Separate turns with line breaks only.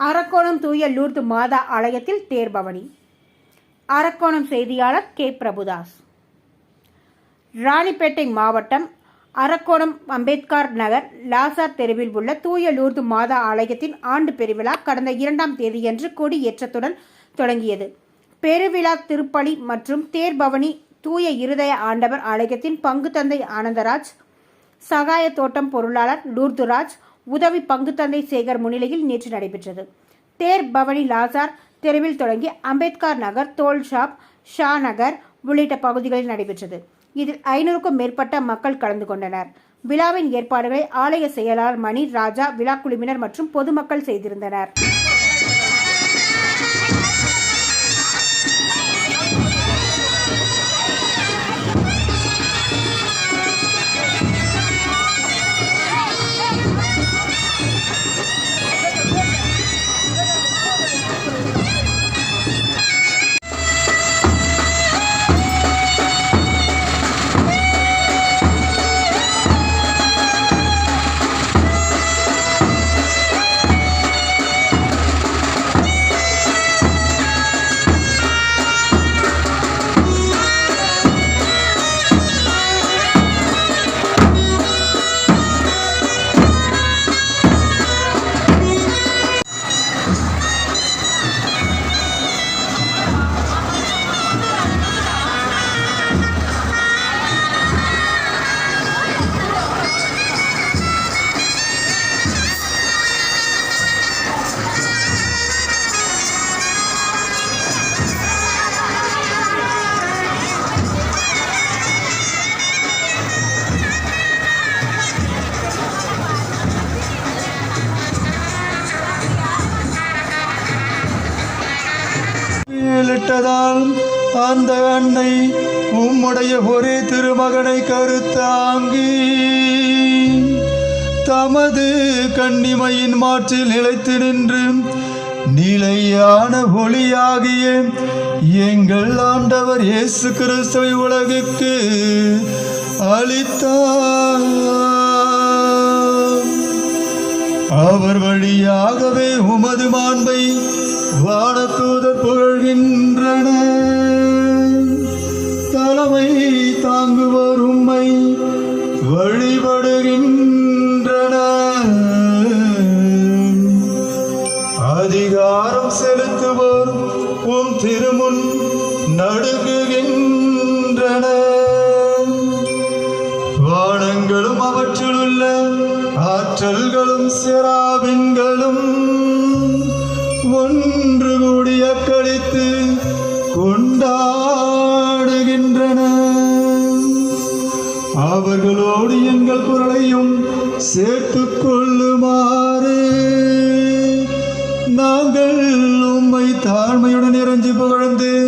அரக்கோணம் தூய லூர்து மாதா ஆலயத்தில் தேர்பவனி. அரக்கோணம் செய்தியாளர் கே. பிரபுதாஸ். ராணிப்பேட்டை மாவட்டம் அரக்கோணம் அம்பேத்கர் நகர் லாசார் தெருவில் உள்ள தூய லூர்து மாதா ஆலயத்தின் ஆண்டு பெருவிழா கடந்த இரண்டாம் தேதியன்று கொடியேற்றத்துடன் தொடங்கியது. பெருவிழா திருப்பலி மற்றும் தேர்பவனி தூய இருதய ஆண்டவர் ஆலயத்தின் பங்கு தந்தை ஆனந்தராஜ் சகாய தோட்டம் பொருளாளர் லூர்துராஜ் உதவி பங்கு தந்தை சேகர் முன்னிலையில் நேற்று நடைபெற்றது. தேர் பவனி லாசார் தெருவில் தொடங்கி அம்பேத்கர் நகர் தோல் ஷாப் ஷா நகர் உள்ளிட்ட பகுதிகளில் நடைபெற்றது. இதில் ஐநூறுக்கும் மேற்பட்ட மக்கள் கலந்து கொண்டனர். விழாவின் ஏற்பாடுகளை ஆலய செயலாளர் மணி ராஜா விழா குழுவினர் மற்றும் பொதுமக்கள் செய்திருந்தனர்.
மேலிட்டதால் அந்த அன்னை உம்முடைய ஒரே திருமகனை கருத்தாங்கி தமது கண்ணிமையின் மாற்றில் நிலைத்து நின்று நிலையான ஒளியாகிய எங்கள் ஆண்டவர் இயேசு கிறிஸ்துவை உலகுக்கு அளித்தார். அவர் வழியாகவே உமது மாண்பை வானதூதர் புகழ்கின்றன. தலைமை தாங்குவோர் உம்மை வழிபடுகின்றன. அதிகாரம் செலுத்துவோர் உம் திருமுன் நடுங்குகின்றன. வானங்களும் அவற்றில் உள்ள ஆற்றல்களும் சிராவின்களும் ஒன்று கூடிய கழித்து கொண்டாடுகின்றன. அவர்களோடு எங்கள் குரலையும் சேர்த்துக் கொள்ளுமாறு நாங்கள் உம்மை தாழ்மையுடன் இறைஞ்சி புகழ்ந்து